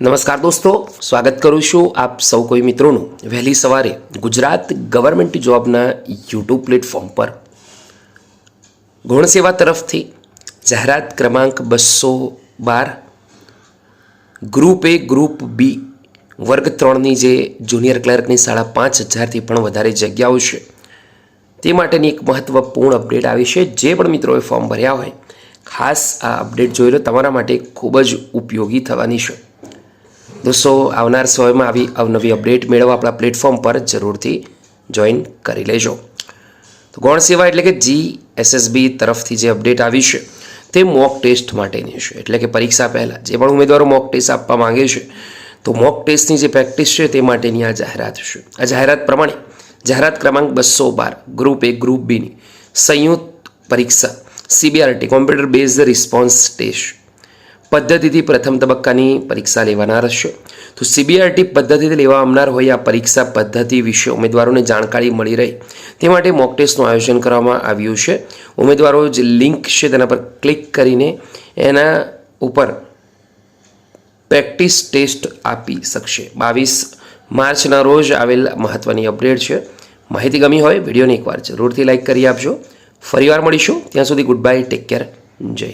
નમસ્કાર દોસ્તો, સ્વાગત કરું છું આપ સૌ કોઈ મિત્રોનું. વહેલી સવારે ગુજરાત ગવર્મેન્ટ જોબના યુટ્યુબ પ્લેટફોર્મ પર. ગુણસેવા તરફથી જાહેરાત ક્રમાંક બસો બાર, ગ્રુપ એ, ગ્રુપ બી, વર્ગ ત્રણની જે જુનિયર ક્લર્કની સાડા પાંચ હજારથી પણ વધારે જગ્યાઓ છે, તે માટેની એક મહત્ત્વપૂર્ણ અપડેટ આવી છે. જે પણ મિત્રોએ ફોર્મ ભર્યા હોય, ખાસ આ અપડેટ જોઈ લો, તમારા માટે ખૂબ જ ઉપયોગી થવાની છે. દોસ્તો આવનાર સમયમાં આવી અવનવી અપડેટ મેળવવા આપણા પ્લેટફોર્મ પર જરૂરથી જોઈન કરી લેજો. તો ગૌણ સેવા એટલે કે જી એસએસબી તરફથી જે અપડેટ આવી છે, તે મોક ટેસ્ટ માટેની છે. એટલે કે પરીક્ષા પહેલાં જે પણ ઉમેદવારો મોક ટેસ્ટ આપવા માંગે છે, તો મોક ટેસ્ટની જે પ્રેક્ટિસ છે તે માટેની આ જાહેરાત છે. આ જાહેરાત પ્રમાણે જાહેરાત ક્રમાંક બસો બાર ગ્રુપ એ ગ્રુપ બીની સંયુક્ત પરીક્ષા CBRT computer base response test પદ્ધતિથી પ્રથમ તબક્કાની પરીક્ષા લેવાનાર હશે. તો સીબીઆરટી પદ્ધતિથી લેવા આવનાર હોય આ પરીક્ષા પદ્ધતિ વિશે ઉમેદવારોને જાણકારી મળી રહે. તે માટે મોક ટેસ્ટનું આયોજન કરવામાં આવ્યું છે. ઉમેદવારો જે લિંક છે તેના પર ક્લિક કરીને એના ઉપર પ્રેક્ટિસ ટેસ્ટ આપી શકશે. બાવીસ માર્ચના રોજ આવેલ મહત્ત્વની અપડેટ છે. માહિતી ગમી હોય વિડીયોને એકવાર જરૂરથી લાઇક કરી આપજો. ફરીવાર મળીશું. ત્યાં સુધી ગુડ બાય ટેક કેર જય